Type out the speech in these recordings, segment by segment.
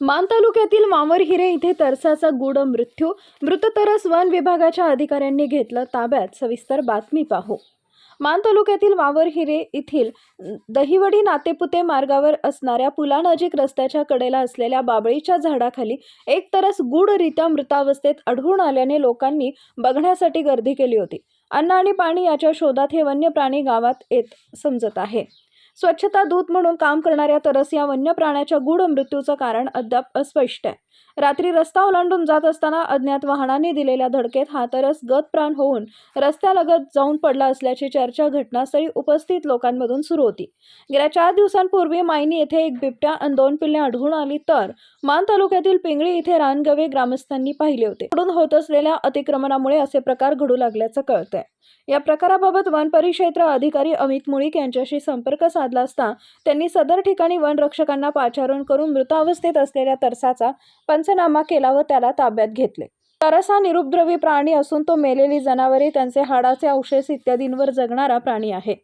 मान तालुक्यातील मावरहिरे इथे तरसाचा गूढ मृत्यू. मृत तरस वन विभागाच्या अधिकाऱ्यांनी घेतलं ताब्यात. सविस्तर बातमी पाहू. मान तालुक्यातील वावरहिरे येथील दहिवडी नातेपुते मार्गावर असणाऱ्या पुलानजीक रस्त्याच्या कडेला असलेल्या बाबळीच्या झाडाखाली एक तरस गूढरित्या मृतावस्थेत आढळून आल्याने लोकांनी बघण्यासाठी गर्दी केली होती. अन्न आणि पाणी याच्या शोधात हे वन्य प्राणी गावात येत समजत आहे. स्वच्छता दूत म्हणून काम करणाऱ्या तरस या वन्य प्राण्याच्या गूढ मृत्यूचं कारण अद्याप अस्पष्ट आहे. रात्री रस्ता ओलांडून जात असताना अज्ञात वाहनाने दिलेल्या धडकेत हा तरस गतप्राण होऊन रस्त्यालगत जाऊन पडला असल्याची चर्चा घटनास्थळी उपस्थित लोकांमधून सुरू होती. गेल्या चार दिवसांपूर्वी मायनी येथे एक बिबट्या आणि दोन पिल्ले आढळून आली तर मान तालुक्यातील पिंगळी इथे रानगवे ग्रामस्थांनी पाहिले होते. पुढून होत असलेल्या अतिक्रमणामुळे असे प्रकार घडू लागल्याचं कळतंय. या प्रकाराबाबत वन परिक्षेत्र अधिकारी अमित मुळीक यांच्याशी संपर्क साधला असता त्यांनी सदर ठिकाणी वनरक्षकांना पाचारण करून मृतावस्थेत असलेल्या तरसाचा पंचनामा केला व त्याला ताब्यात घेतले. तरस हा निरुपद्रवी प्राणी असून तो मेलेली जनावरे त्यांचे हाडाचे अवशेष इत्यादींवर जगणारा प्राणी आहे.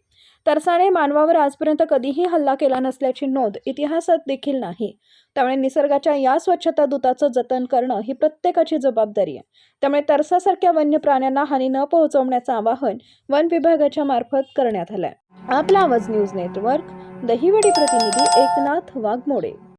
तरसाने मानवावर आजपर्यंत कधीही हल्ला केला नसल्याची नोंद इतिहासात देखील नाही. त्यामुळे निसर्गाच्या या स्वच्छता दूताचं जतन करणं ही प्रत्येकाची जबाबदारी आहे. त्यामुळे तरसासारख्या वन्य प्राण्यांना हानी न पोहोचवण्याचं आवाहन वन विभागाच्या मार्फत करण्यात आलं आहे आपला आवाज न्यूज नेटवर्क दहिवडी प्रतिनिधी एकनाथ वाघमोडे.